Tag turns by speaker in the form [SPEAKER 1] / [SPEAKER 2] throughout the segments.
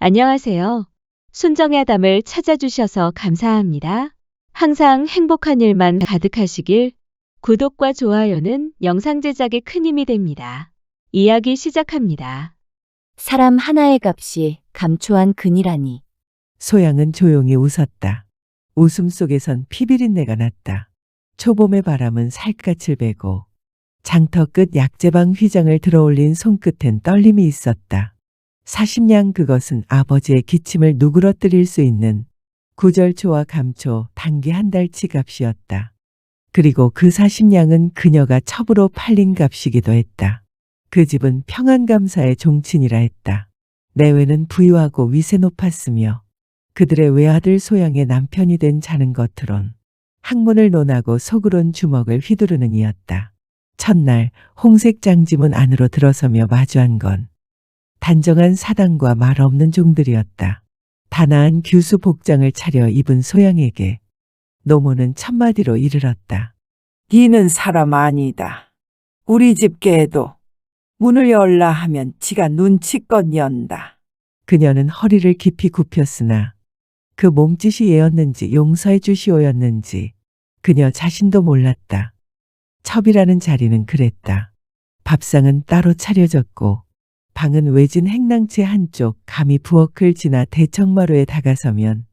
[SPEAKER 1] 안녕하세요. 순정의 아담을 찾아주셔서 감사합니다. 항상 행복한 일만 가득하시길 구독과 좋아요는 영상 제작에 큰 힘이 됩니다. 이야기 시작합니다.
[SPEAKER 2] 사람 하나의 값이 감초한 근이라니.
[SPEAKER 3] 소양은 조용히 웃었다. 웃음 속에선 피비린내가 났다. 초봄의 바람은 살갗을 베고 장터 끝 약재방 휘장을 들어올린 손끝엔 떨림이 있었다. 사십냥 그것은 아버지의 기침을 누그러뜨릴 수 있는 구절초와 감초 단기 한 달치 값이었다. 그리고 그 사십냥은 그녀가 첩으로 팔린 값이기도 했다. 그 집은 평안감사의 종친이라 했다. 내외는 부유하고 위세 높았으며 그들의 외아들 소양의 남편이 된 자는 겉으론 학문을 논하고 속으론 주먹을 휘두르는 이였다. 첫날 홍색 장지문 안으로 들어서며 마주한 건 단정한 사당과 말 없는 종들이었다. 단아한 규수 복장을 차려 입은 소양에게 노모는 첫마디로 이르렀다.
[SPEAKER 4] 니는 사람 아니다. 우리 집 개도 문을 열라 하면 지가 눈치껏 연다.
[SPEAKER 3] 그녀는 허리를 깊이 굽혔으나 그 몸짓이 예였는지 용서해 주시오였는지 그녀 자신도 몰랐다. 첩이라는 자리는 그랬다. 밥상은 따로 차려졌고 방은 외진 행랑채 한쪽 감히 부엌을 지나 대청마루에 다가서면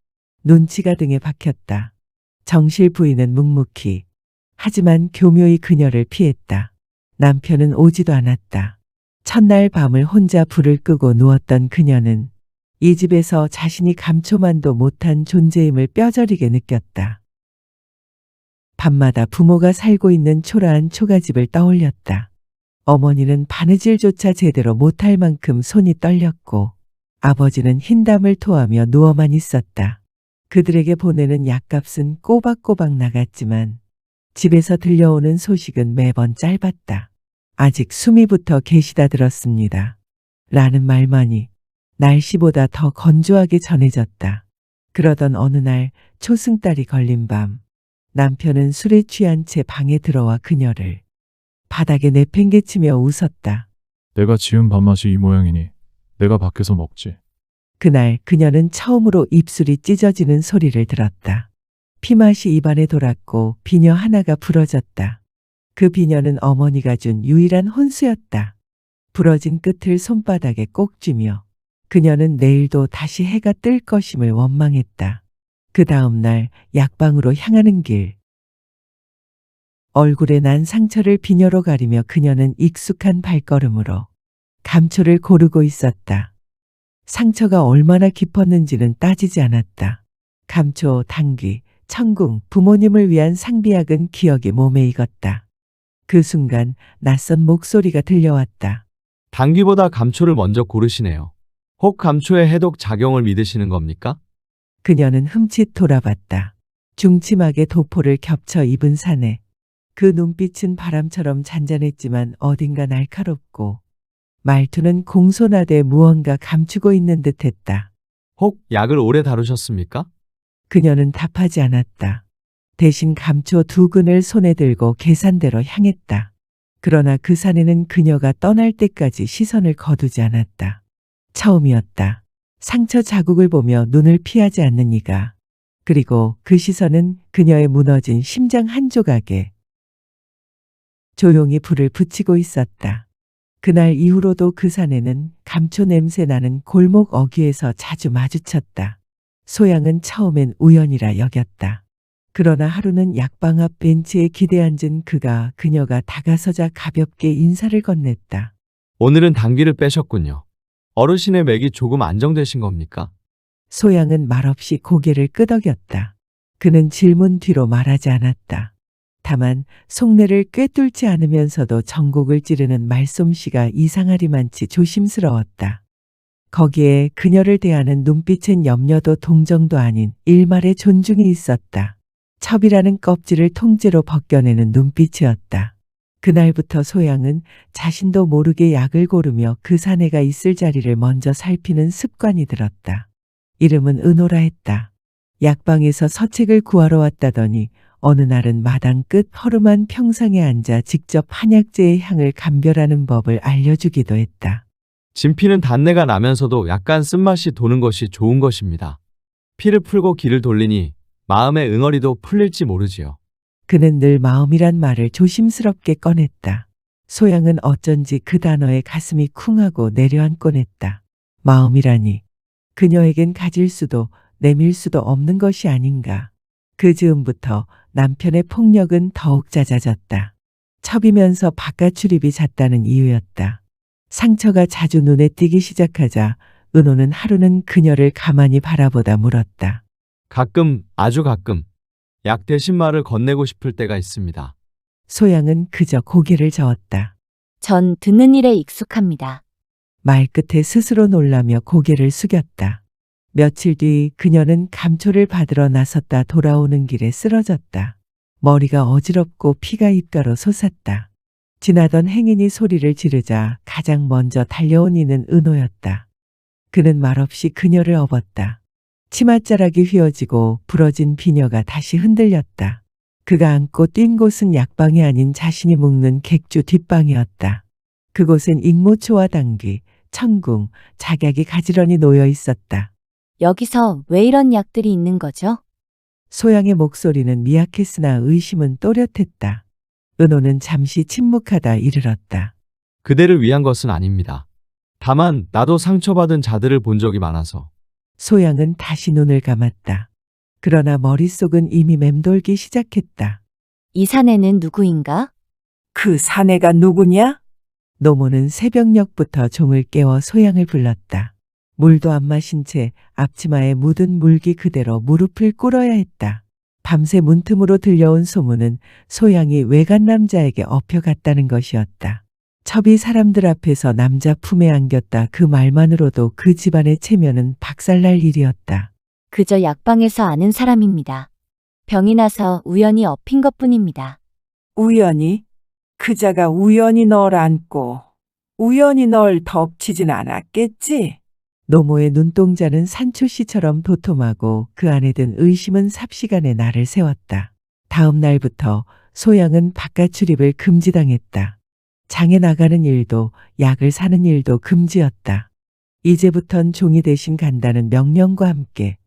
[SPEAKER 3] 눈치가 등에 박혔다. 정실 부인은 묵묵히 하지만 교묘히 그녀를 피했다. 남편은 오지도 않았다. 첫날 밤을 혼자 불을 끄고 누웠던 그녀는 이 집에서 자신이 감초만도 못한 존재임을 뼈저리게 느꼈다. 밤마다 부모가 살고 있는 초라한 초가집을 떠올렸다. 어머니는 바느질조차 제대로 못할 만큼 손이 떨렸고 아버지는 흰담을 토하며 누워만 있었다. 그들에게 보내는 약값은 꼬박꼬박 나갔지만 집에서 들려오는 소식은 매번 짧았다. 아직 숨이 붙어 계시다 들었습니다. 라는 말만이 날씨보다 더 건조하게 전해졌다. 그러던 어느 날 초승달이 걸린 밤 남편은 술에 취한 채 방에 들어와 그녀를 바닥에 내팽개치며 웃었다.
[SPEAKER 5] 내가 지은 밥맛이 이 모양이니 내가 밖에서 먹지.
[SPEAKER 3] 그날 그녀는 처음으로 입술이 찢어지는 소리를 들었다. 피맛이 입안에 돌았고 비녀 하나가 부러졌다. 그 비녀는 어머니가 준 유일한 혼수였다. 부러진 끝을 손바닥에 꼭 쥐며 그녀는 내일도 다시 해가 뜰 것임을 원망했다. 그 다음 날 약방으로 향하는 길. 얼굴에 난 상처를 비녀로 가리며 그녀는 익숙한 발걸음으로 감초를 고르고 있었다. 상처가 얼마나 깊었는지는 따지지 않았다. 감초, 당귀, 천궁, 부모님을 위한 상비약은 기억이 몸에 익었다. 그 순간 낯선 목소리가 들려왔다.
[SPEAKER 6] 당귀보다 감초를 먼저 고르시네요. 혹 감초의 해독 작용을 믿으시는 겁니까?
[SPEAKER 3] 그녀는 흠칫 돌아봤다. 중침하게 도포를 겹쳐 입은 사내. 그 눈빛은 바람처럼 잔잔했지만 어딘가 날카롭고 말투는 공손하되 무언가 감추고 있는 듯했다.
[SPEAKER 6] 혹 약을 오래 다루셨습니까?
[SPEAKER 3] 그녀는 답하지 않았다. 대신 감초 두 근을 손에 들고 계산대로 향했다. 그러나 그 산에는 그녀가 떠날 때까지 시선을 거두지 않았다. 처음이었다. 상처 자국을 보며 눈을 피하지 않는 이가. 그리고 그 시선은 그녀의 무너진 심장 한 조각에 조용히 불을 붙이고 있었다. 그날 이후로도 그 산에는 감초 냄새 나는 골목 어귀에서 자주 마주쳤다. 소양은 처음엔 우연이라 여겼다. 그러나 하루는 약방 앞 벤치에 기대 앉은 그가 그녀가 다가서자 가볍게 인사를 건넸다.
[SPEAKER 6] 오늘은 당귀를 빼셨군요. 어르신의 맥이 조금 안정되신 겁니까?
[SPEAKER 3] 소양은 말없이 고개를 끄덕였다. 그는 질문 뒤로 말하지 않았다. 다만 속내를 꿰뚫지 않으면서도 전곡을 찌르는 말솜씨가 이상하리만치 조심스러웠다. 거기에 그녀를 대하는 눈빛엔 염려도 동정도 아닌 일말의 존중이 있었다. 첩이라는 껍질을 통째로 벗겨내는 눈빛이었다. 그날부터 소양은 자신도 모르게 약을 고르며 그 사내가 있을 자리를 먼저 살피는 습관이 들었다. 이름은 은호라 했다. 약방에서 서책을 구하러 왔다더니 어느 날은 마당 끝 허름한 평상에 앉아 직접 한약재의 향을 감별하는 법을 알려주기도 했다.
[SPEAKER 6] 진피는 단내가 나면서도 약간 쓴맛이 도는 것이 좋은 것입니다. 피를 풀고 기를 돌리니 마음의 응어리도 풀릴지 모르지요.
[SPEAKER 3] 그는 늘 마음이란 말을 조심스럽게 꺼냈다. 소양은 어쩐지 그 단어에 가슴이 쿵하고 내려앉곤 했다. 마음이라니. 그녀에겐 가질 수도 내밀 수도 없는 것이 아닌가. 그 즈음부터 남편의 폭력은 더욱 잦아졌다. 첩이면서 바깥 출입이 잦다는 이유였다. 상처가 자주 눈에 띄기 시작하자 은호는 하루는 그녀를 가만히 바라보다 물었다.
[SPEAKER 6] 가끔, 아주 가끔, 약 대신 말을 건네고 싶을 때가 있습니다.
[SPEAKER 3] 소양은 그저 고개를 저었다.
[SPEAKER 2] 전 듣는 일에 익숙합니다.
[SPEAKER 3] 말끝에 스스로 놀라며 고개를 숙였다. 며칠 뒤 그녀는 감초를 받으러 나섰다 돌아오는 길에 쓰러졌다. 머리가 어지럽고 피가 입가로 솟았다. 지나던 행인이 소리를 지르자 가장 먼저 달려온 이는 은호였다. 그는 말없이 그녀를 업었다. 치맛자락이 휘어지고 부러진 비녀가 다시 흔들렸다. 그가 앉고 뛴 곳은 약방이 아닌 자신이 묵는 객주 뒷방이었다. 그곳엔 익모초와 당귀, 청궁, 작약이 가지런히 놓여 있었다.
[SPEAKER 2] 여기서 왜 이런 약들이 있는 거죠?
[SPEAKER 3] 소양의 목소리는 미약했으나 의심은 또렷했다. 은호는 잠시 침묵하다 이르렀다.
[SPEAKER 6] 그대를 위한 것은 아닙니다. 다만 나도 상처받은 자들을 본 적이 많아서
[SPEAKER 3] 소양은 다시 눈을 감았다. 그러나 머릿속은 이미 맴돌기 시작했다.
[SPEAKER 2] 이 사내는 누구인가?
[SPEAKER 4] 그 사내가 누구냐?
[SPEAKER 3] 노모는 새벽녘부터 종을 깨워 소양을 불렀다. 물도 안 마신 채 앞치마에 묻은 물기 그대로 무릎을 꿇어야 했다. 밤새 문틈으로 들려온 소문은 소양이 외간 남자에게 업혀갔다는 것이었다. 첩이 사람들 앞에서 남자 품에 안겼다 그 말만으로도 그 집안의 체면은 박살날 일이었다.
[SPEAKER 2] 그저 약방에서 아는 사람입니다. 병이 나서 우연히 엎인 것 뿐입니다.
[SPEAKER 4] 우연히? 그자가 우연히 널 안고 우연히 널 덮치진 않았겠지?
[SPEAKER 3] 노모의 눈동자는 산초씨처럼 도톰하고 그 안에 든 의심은 삽시간에 나를 세웠다. 다음 날부터 소양은 바깥 출입을 금지당했다. 장에 나가는 일도 약을 사는 일도 금지였다. 이제부턴 종이 대신 간다는 명령과 함께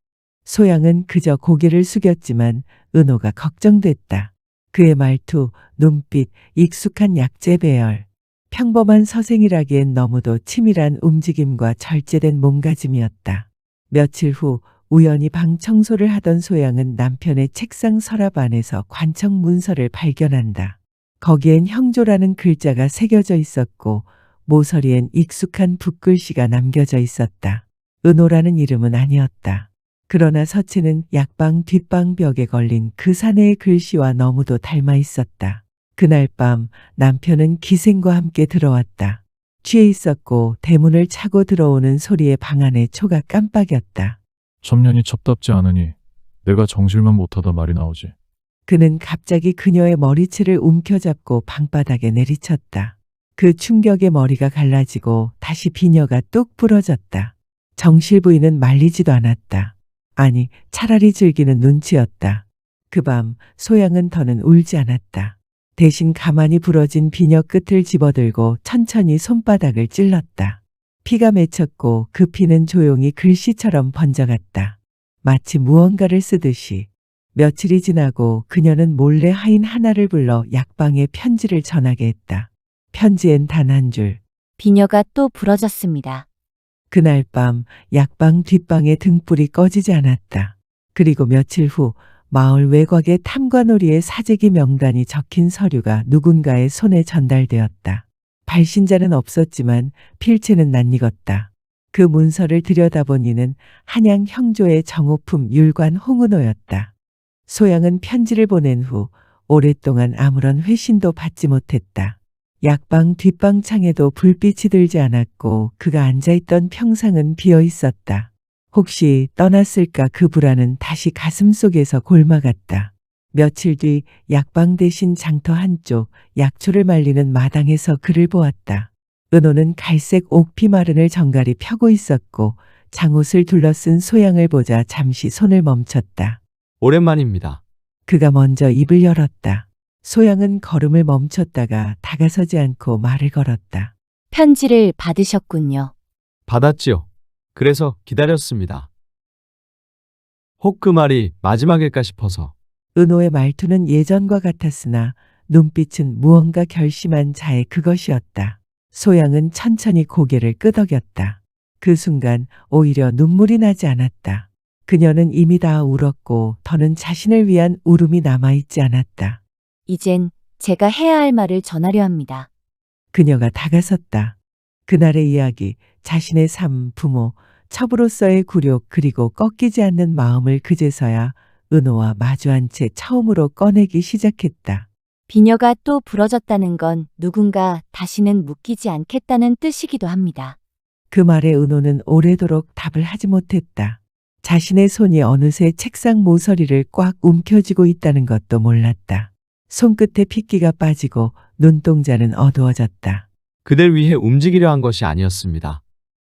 [SPEAKER 3] 소양은 그저 고개를 숙였지만 은호가 걱정됐다. 그의 말투, 눈빛, 익숙한 약재 배열. 평범한 서생이라기엔 너무도 치밀한 움직임과 절제된 몸가짐이었다. 며칠 후 우연히 방 청소를 하던 소양은 남편의 책상 서랍 안에서 관청 문서를 발견한다. 거기엔 형조라는 글자가 새겨져 있었고 모서리엔 익숙한 붓글씨가 남겨져 있었다. 은호라는 이름은 아니었다. 그러나 서체는 약방 뒷방 벽에 걸린 그 사내의 글씨와 너무도 닮아 있었다. 그날 밤 남편은 기생과 함께 들어왔다. 취해 있었고 대문을 차고 들어오는 소리에 방 안에 초가 깜빡였다.
[SPEAKER 5] 첩년이 첩답지 않으니 내가 정실만 못하다 말이 나오지.
[SPEAKER 3] 그는 갑자기 그녀의 머리채를 움켜잡고 방바닥에 내리쳤다. 그 충격에 머리가 갈라지고 다시 비녀가 뚝 부러졌다. 정실 부인은 말리지도 않았다. 아니, 차라리 즐기는 눈치였다. 그 밤 소양은 더는 울지 않았다. 대신 가만히 부러진 비녀 끝을 집어들고 천천히 손바닥을 찔렀다. 피가 맺혔고 그 피는 조용히 글씨처럼 번져갔다. 마치 무언가를 쓰듯이 며칠이 지나고 그녀는 몰래 하인 하나를 불러 약방에 편지를 전하게 했다. 편지엔 단 한 줄.
[SPEAKER 2] 비녀가 또 부러졌습니다.
[SPEAKER 3] 그날 밤 약방 뒷방의 등불이 꺼지지 않았다. 그리고 며칠 후 마을 외곽의 탐관오리의 사재기 명단이 적힌 서류가 누군가의 손에 전달되었다. 발신자는 없었지만 필체는 낯익었다. 그 문서를 들여다보니는 한양 형조의 정호품 율관 홍은호였다. 소양은 편지를 보낸 후 오랫동안 아무런 회신도 받지 못했다. 약방 뒷방 창에도 불빛이 들지 않았고 그가 앉아있던 평상은 비어 있었다. 혹시 떠났을까 그 불안은 다시 가슴 속에서 골마갔다. 며칠 뒤 약방 대신 장터 한쪽 약초를 말리는 마당에서 그를 보았다. 은호는 갈색 옥피 마른을 정갈이 펴고 있었고 장옷을 둘러쓴 소양을 보자 잠시 손을 멈췄다.
[SPEAKER 6] 오랜만입니다.
[SPEAKER 3] 그가 먼저 입을 열었다. 소양은 걸음을 멈췄다가 다가서지 않고 말을 걸었다.
[SPEAKER 2] 편지를 받으셨군요.
[SPEAKER 6] 받았지요. 그래서 기다렸습니다. 혹 그 말이 마지막일까 싶어서
[SPEAKER 3] 은호의 말투는 예전과 같았으나 눈빛은 무언가 결심한 자의 그것이었다. 소양은 천천히 고개를 끄덕였다. 그 순간 오히려 눈물이 나지 않았다. 그녀는 이미 다 울었고 더는 자신을 위한 울음이 남아있지 않았다.
[SPEAKER 2] 이젠 제가 해야 할 말을 전하려 합니다.
[SPEAKER 3] 그녀가 다가섰다. 그날의 이야기, 자신의 삶, 부모, 첩으로서의 굴욕 그리고 꺾이지 않는 마음을 그제서야 은호와 마주한 채 처음으로 꺼내기 시작했다.
[SPEAKER 2] 비녀가 또 부러졌다는 건 누군가 다시는 묶이지 않겠다는 뜻이기도 합니다.
[SPEAKER 3] 그 말에 은호는 오래도록 답을 하지 못했다. 자신의 손이 어느새 책상 모서리를 꽉 움켜쥐고 있다는 것도 몰랐다. 손끝에 핏기가 빠지고 눈동자는 어두워졌다.
[SPEAKER 6] 그댈 위해 움직이려 한 것이 아니었습니다.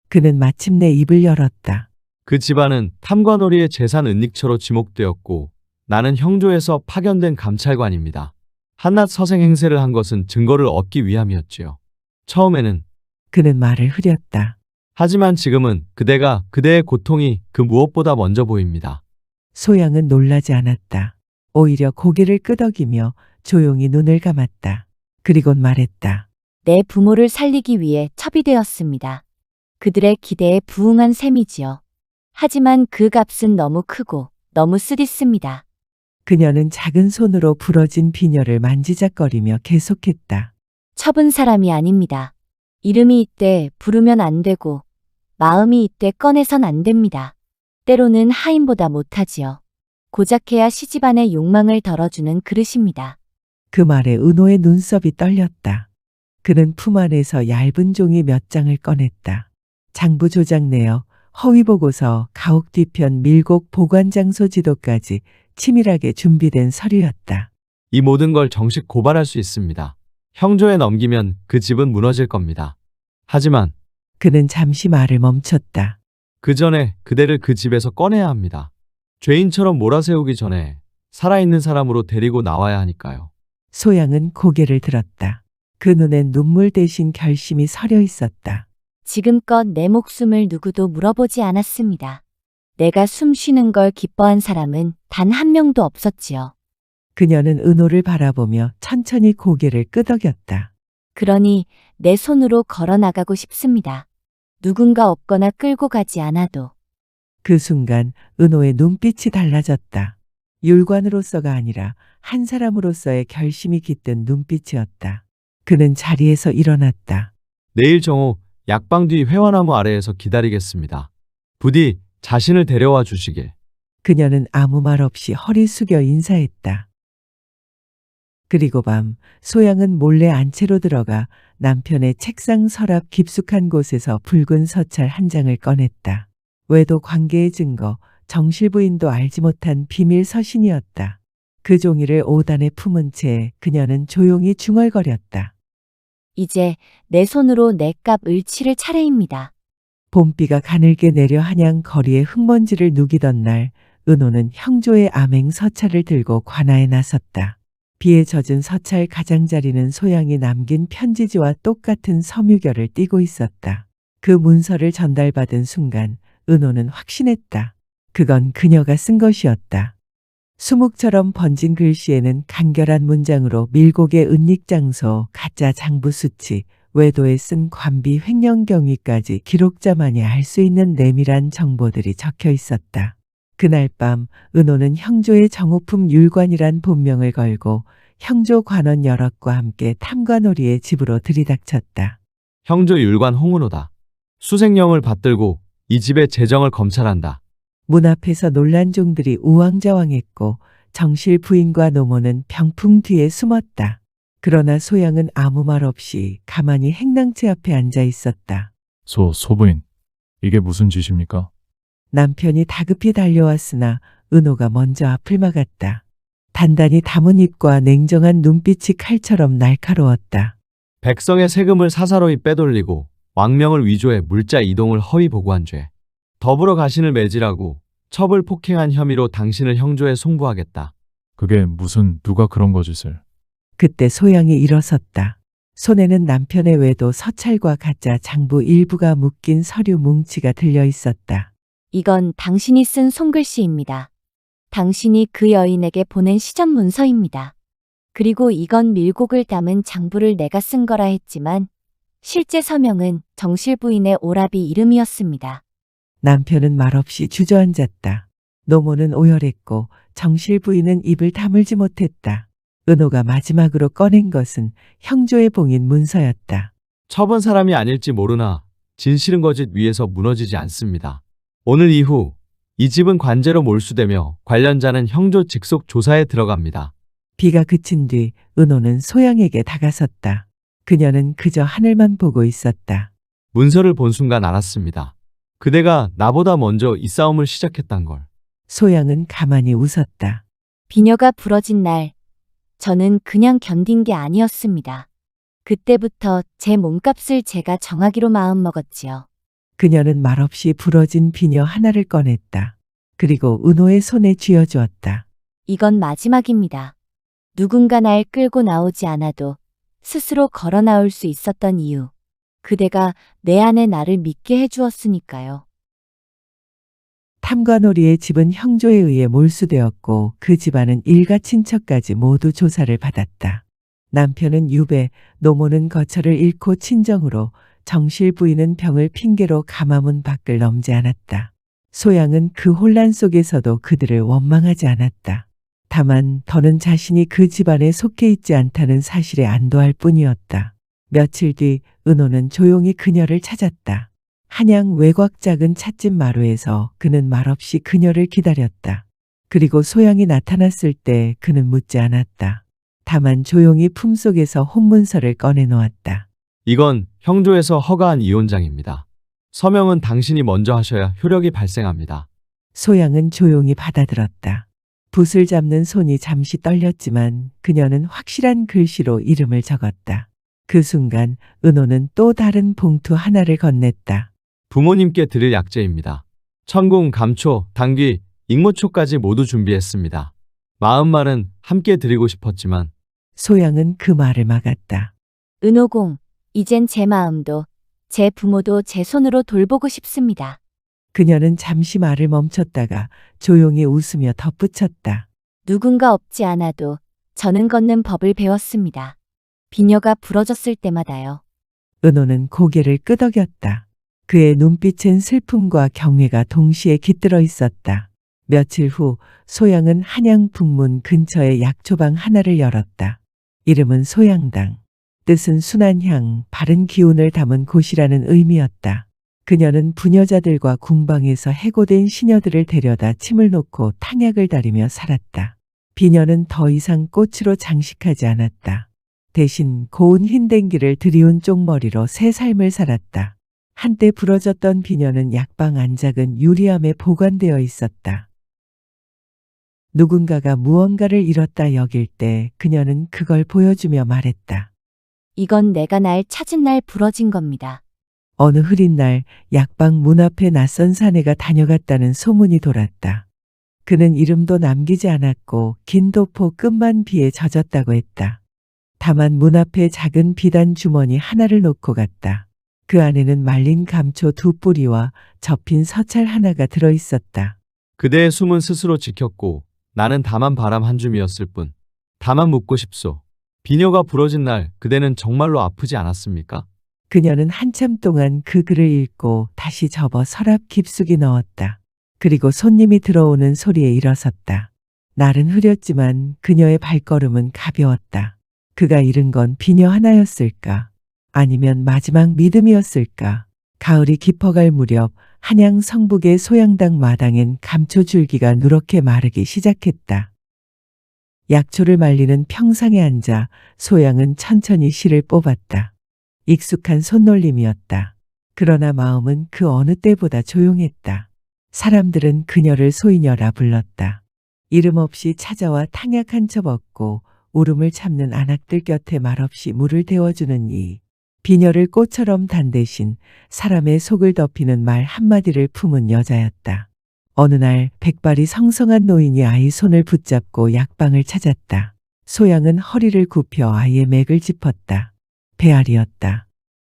[SPEAKER 3] 그는 마침내 입을 열었다.
[SPEAKER 6] 그 집안은 탐관오리의 재산 은닉처로 지목되었고 나는 형조에서 파견된 감찰관입니다. 한낱 서생 행세를 한 것은 증거를 얻기 위함이었지요. 처음에는
[SPEAKER 3] 그는 말을 흐렸다.
[SPEAKER 6] 하지만 지금은 그대가 그대의 고통이 그 무엇보다 먼저 보입니다.
[SPEAKER 3] 소양은 놀라지 않았다. 오히려 고개를 끄덕이며 조용히 눈을 감았다. 그리곤 말했다.
[SPEAKER 2] 내 부모를 살리기 위해 첩이 되었습니다. 그들의 기대에 부응한 셈이지요. 하지만 그 값은 너무 크고 너무 쓰디습니다.
[SPEAKER 3] 그녀는 작은 손으로 부러진 비녀를 만지작거리며 계속했다.
[SPEAKER 2] 첩은 사람이 아닙니다. 이름이 있대 부르면 안 되고 마음이 있대 꺼내선 안 됩니다. 때로는 하인보다 못하지요. 고작해야 시집안의 욕망을 덜어주는 그릇입니다.
[SPEAKER 3] 그 말에 은호의 눈썹이 떨렸다. 그는 품 안에서 얇은 종이 몇 장을 꺼냈다. 장부 조작 내어 허위 보고서 가옥 뒤편 밀곡 보관 장소 지도까지 치밀하게 준비된 서류였다.
[SPEAKER 6] 이 모든 걸 정식 고발할 수 있습니다. 형조에 넘기면 그 집은 무너질 겁니다. 하지만
[SPEAKER 3] 그는 잠시 말을 멈췄다.
[SPEAKER 6] 그 전에 그대를 그 집에서 꺼내야 합니다. 죄인처럼 몰아세우기 전에 살아있는 사람으로 데리고 나와야 하니까요.
[SPEAKER 3] 소양은 고개를 들었다. 그 눈엔 눈물 대신 결심이 서려 있었다.
[SPEAKER 2] 지금껏 내 목숨을 누구도 물어보지 않았습니다. 내가 숨 쉬는 걸 기뻐한 사람은 단 한 명도 없었지요.
[SPEAKER 3] 그녀는 은호를 바라보며 천천히 고개를 끄덕였다.
[SPEAKER 2] 그러니 내 손으로 걸어 나가고 싶습니다. 누군가 없거나 끌고 가지 않아도
[SPEAKER 3] 그 순간 은호의 눈빛이 달라졌다. 율관으로서가 아니라 한 사람으로서의 결심이 깃든 눈빛이었다. 그는 자리에서 일어났다.
[SPEAKER 6] 내일 정오 약방 뒤 회화나무 아래에서 기다리겠습니다. 부디 자신을 데려와 주시길.
[SPEAKER 3] 그녀는 아무 말 없이 허리 숙여 인사했다. 그리고 밤 소양은 몰래 안채로 들어가 남편의 책상 서랍 깊숙한 곳에서 붉은 서찰 한 장을 꺼냈다. 외도 관계의 증거, 정실 부인도 알지 못한 비밀 서신이었다. 그 종이를 오단에 품은 채 그녀는 조용히 중얼거렸다.
[SPEAKER 2] 이제 내 손으로 내값 을치를 차례입니다.
[SPEAKER 3] 봄비가 가늘게 내려 한양 거리의 흙먼지를 누기던 날 은호는 형조의 암행 서찰을 들고 관아에 나섰다. 비에 젖은 서찰 가장자리는 소양이 남긴 편지지와 똑같은 섬유결을 띠고 있었다. 그 문서를 전달받은 순간 은호는 확신했다. 그건 그녀가 쓴 것이었다. 수묵처럼 번진 글씨에는 간결한 문장으로 밀곡의 은닉장소, 가짜 장부 수치, 외도에 쓴 관비 횡령 경위까지 기록자만이 알 수 있는 내밀한 정보들이 적혀 있었다. 그날 밤 은호는 형조의 정호품 율관이란 본명을 걸고 형조 관원 여럿과 함께 탐관오리의 집으로 들이닥쳤다.
[SPEAKER 6] 형조 율관 홍은호다. 수색령을 받들고 이 집의 재정을 검찰한다.
[SPEAKER 3] 문 앞에서 놀란 종들이 우왕좌왕했고 정실 부인과 노모는 병풍 뒤에 숨었다. 그러나 소양은 아무 말 없이 가만히 행랑채 앞에 앉아 있었다.
[SPEAKER 5] 소, 소부인. 이게 무슨 짓입니까?
[SPEAKER 3] 남편이 다급히 달려왔으나 은호가 먼저 앞을 막았다. 단단히 담은 입과 냉정한 눈빛이 칼처럼 날카로웠다.
[SPEAKER 6] 백성의 세금을 사사로이 빼돌리고 왕명을 위조해 물자 이동을 허위 보고한 죄. 더불어 가신을 매질하고 첩을 폭행한 혐의로 당신을 형조에 송부하겠다.
[SPEAKER 5] 그게 무슨 누가 그런 거짓을.
[SPEAKER 3] 그때 소양이 일어섰다. 손에는 남편의 외도 서찰과 가짜 장부 일부가 묶인 서류 뭉치가 들려 있었다.
[SPEAKER 2] 이건 당신이 쓴 손글씨입니다. 당신이 그 여인에게 보낸 시전 문서입니다. 그리고 이건 밀곡을 담은 장부를 내가 쓴 거라 했지만 실제 서명은 정실 부인의 오라비 이름이었습니다.
[SPEAKER 3] 남편은 말없이 주저앉았다. 노모는 오열했고 정실 부인은 입을 다물지 못했다. 은호가 마지막으로 꺼낸 것은 형조의 봉인 문서였다.
[SPEAKER 6] 처본 사람이 아닐지 모르나 진실은 거짓 위에서 무너지지 않습니다. 오늘 이후 이 집은 관제로 몰수되며 관련자는 형조 직속 조사에 들어갑니다.
[SPEAKER 3] 비가 그친 뒤 은호는 소양에게 다가섰다. 그녀는 그저 하늘만 보고 있었다.
[SPEAKER 6] 문서를 본 순간 알았습니다. 그대가 나보다 먼저 이 싸움을 시작했단 걸.
[SPEAKER 3] 소양은 가만히 웃었다.
[SPEAKER 2] 비녀가 부러진 날, 저는 그냥 견딘 게 아니었습니다. 그때부터 제 몸값을 제가 정하기로 마음먹었지요.
[SPEAKER 3] 그녀는 말없이 부러진 비녀 하나를 꺼냈다. 그리고 은호의 손에 쥐어주었다.
[SPEAKER 2] 이건 마지막입니다. 누군가 날 끌고 나오지 않아도 스스로 걸어 나올 수 있었던 이유. 그대가 내 안에 나를 믿게 해주었으니까요.
[SPEAKER 3] 탐관오리의 집은 형조에 의해 몰수되었고 그 집안은 일가 친척까지 모두 조사를 받았다. 남편은 유배, 노모는 거처를 잃고 친정으로 정실 부인은 병을 핑계로 가마문 밖을 넘지 않았다. 소양은 그 혼란 속에서도 그들을 원망하지 않았다. 다만 더는 자신이 그 집안에 속해 있지 않다는 사실에 안도할 뿐이었다. 며칠 뒤 은호는 조용히 그녀를 찾았다. 한양 외곽 작은 찻집 마루에서 그는 말없이 그녀를 기다렸다. 그리고 소양이 나타났을 때 그는 묻지 않았다. 다만 조용히 품속에서 혼문서를 꺼내놓았다.
[SPEAKER 6] 이건 형조에서 허가한 이혼장입니다. 서명은 당신이 먼저 하셔야 효력이 발생합니다.
[SPEAKER 3] 소양은 조용히 받아들었다. 붓을 잡는 손이 잠시 떨렸지만 그녀는 확실한 글씨로 이름을 적었다. 그 순간 은호는 또 다른 봉투 하나를 건넸다.
[SPEAKER 6] 부모님께 드릴 약재입니다. 천궁, 감초, 당귀, 익모초까지 모두 준비했습니다. 마음말은 함께 드리고 싶었지만
[SPEAKER 3] 소양은 그 말을 막았다.
[SPEAKER 2] 은호공, 이젠 제 마음도, 제 부모도 제 손으로 돌보고 싶습니다.
[SPEAKER 3] 그녀는 잠시 말을 멈췄다가 조용히 웃으며 덧붙였다.
[SPEAKER 2] 누군가 없지 않아도 저는 걷는 법을 배웠습니다. 비녀가 부러졌을 때마다요.
[SPEAKER 3] 은호는 고개를 끄덕였다. 그의 눈빛엔 슬픔과 경외가 동시에 깃들어 있었다. 며칠 후 소양은 한양 북문 근처의 약초방 하나를 열었다. 이름은 소양당. 뜻은 순한 향, 바른 기운을 담은 곳이라는 의미였다. 그녀는 부녀자들과 궁방에서 해고된 시녀들을 데려다 침을 놓고 탕약을 다리며 살았다. 비녀는 더 이상 꽃으로 장식하지 않았다. 대신 고운 흰댕기를 들이운 쪽머리로 새 삶을 살았다. 한때 부러졌던 비녀는 약방 안작은 유리함에 보관되어 있었다. 누군가가 무언가를 잃었다 여길 때 그녀는 그걸 보여주며 말했다.
[SPEAKER 2] 이건 내가 날 찾은 날 부러진 겁니다.
[SPEAKER 3] 어느 흐린 날 약방 문 앞에 낯선 사내가 다녀갔다는 소문이 돌았다. 그는 이름도 남기지 않았고 긴 도포 끝만 비에 젖었다고 했다. 다만 문 앞에 작은 비단 주머니 하나를 놓고 갔다. 그 안에는 말린 감초 두 뿌리와 접힌 서찰 하나가 들어 있었다.
[SPEAKER 6] 그대의 숨은 스스로 지켰고 나는 다만 바람 한 줌이었을 뿐. 다만 묻고 싶소. 비녀가 부러진 날 그대는 정말로 아프지 않았습니까?
[SPEAKER 3] 그녀는 한참 동안 그 글을 읽고 다시 접어 서랍 깊숙이 넣었다. 그리고 손님이 들어오는 소리에 일어섰다. 날은 흐렸지만 그녀의 발걸음은 가벼웠다. 그가 잃은 건 비녀 하나였을까? 아니면 마지막 믿음이었을까? 가을이 깊어갈 무렵 한양 성북의 소양당 마당엔 감초 줄기가 누렇게 마르기 시작했다. 약초를 말리는 평상에 앉아 소양은 천천히 실을 뽑았다. 익숙한 손놀림이었다. 그러나 마음은 그 어느 때보다 조용했다. 사람들은 그녀를 소이녀라 불렀다. 이름 없이 찾아와 탕약 한 첩 얻고 울음을 참는 안악들 곁에 말없이 물을 데워주는 이 비녀를 꽃처럼 단 대신 사람의 속을 덮이는 말 한마디를 품은 여자였다. 어느 날 백발이 성성한 노인이 아이 손을 붙잡고 약방을 찾았다. 소양은 허리를 굽혀 아이의 맥을 짚었다. 배알이었다.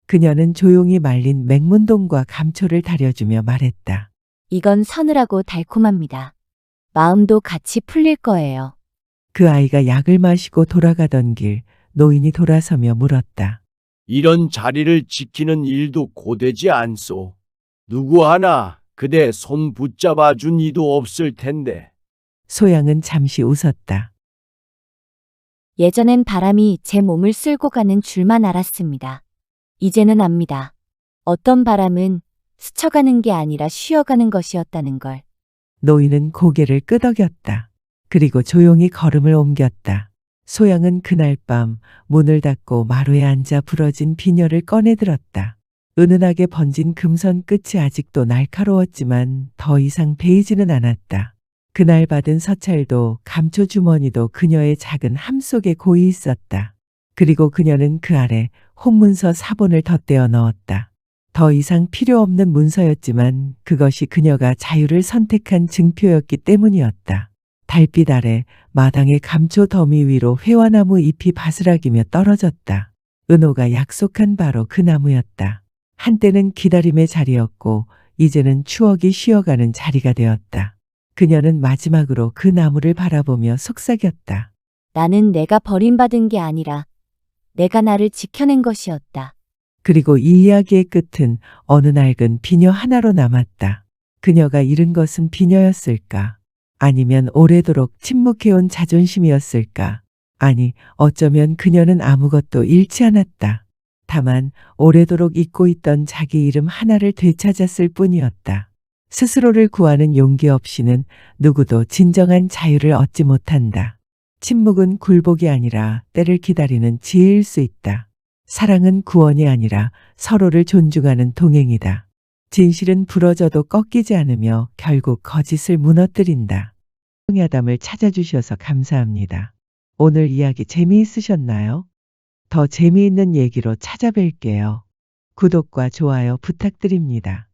[SPEAKER 3] 그녀는 조용히 말린 맹문동과 감초를 다려주며 말했다.
[SPEAKER 2] 이건 서늘하고 달콤합니다. 마음도 같이 풀릴 거예요.
[SPEAKER 3] 그 아이가 약을 마시고 돌아가던 길 노인이 돌아서며 물었다.
[SPEAKER 7] 이런 자리를 지키는 일도 고되지 않소. 누구 하나 그대 손 붙잡아 준 이도 없을 텐데.
[SPEAKER 3] 소양은 잠시 웃었다.
[SPEAKER 2] 예전엔 바람이 제 몸을 쓸고 가는 줄만 알았습니다. 이제는 압니다. 어떤 바람은 스쳐가는 게 아니라 쉬어가는 것이었다는 걸.
[SPEAKER 3] 노인은 고개를 끄덕였다. 그리고 조용히 걸음을 옮겼다. 소양은 그날 밤 문을 닫고 마루에 앉아 부러진 비녀를 꺼내 들었다. 은은하게 번진 금선 끝이 아직도 날카로웠지만 더 이상 베이지는 않았다. 그날 받은 서찰도 감초 주머니도 그녀의 작은 함 속에 고이 있었다. 그리고 그녀는 그 아래 혼문서 사본을 덧대어 넣었다. 더 이상 필요 없는 문서였지만 그것이 그녀가 자유를 선택한 증표였기 때문이었다. 달빛 아래 마당의 감초 더미 위로 회화나무 잎이 바스락이며 떨어졌다. 은호가 약속한 바로 그 나무였다. 한때는 기다림의 자리였고 이제는 추억이 쉬어가는 자리가 되었다. 그녀는 마지막으로 그 나무를 바라보며 속삭였다.
[SPEAKER 2] 나는 내가 버림받은 게 아니라 내가 나를 지켜낸 것이었다.
[SPEAKER 3] 그리고 이 이야기의 끝은 어느 낡은 비녀 하나로 남았다. 그녀가 잃은 것은 비녀였을까? 아니면 오래도록 침묵해온 자존심이었을까? 아니, 어쩌면 그녀는 아무것도 잃지 않았다. 다만 오래도록 잊고 있던 자기 이름 하나를 되찾았을 뿐이었다. 스스로를 구하는 용기 없이는 누구도 진정한 자유를 얻지 못한다. 침묵은 굴복이 아니라 때를 기다리는 지혜일 수 있다. 사랑은 구원이 아니라 서로를 존중하는 동행이다. 진실은 부러져도 꺾이지 않으며 결국 거짓을 무너뜨린다. 야담을 찾아주셔서 감사합니다. 오늘 이야기 재미있으셨나요? 더 재미있는 얘기로 찾아뵐게요. 구독과 좋아요 부탁드립니다.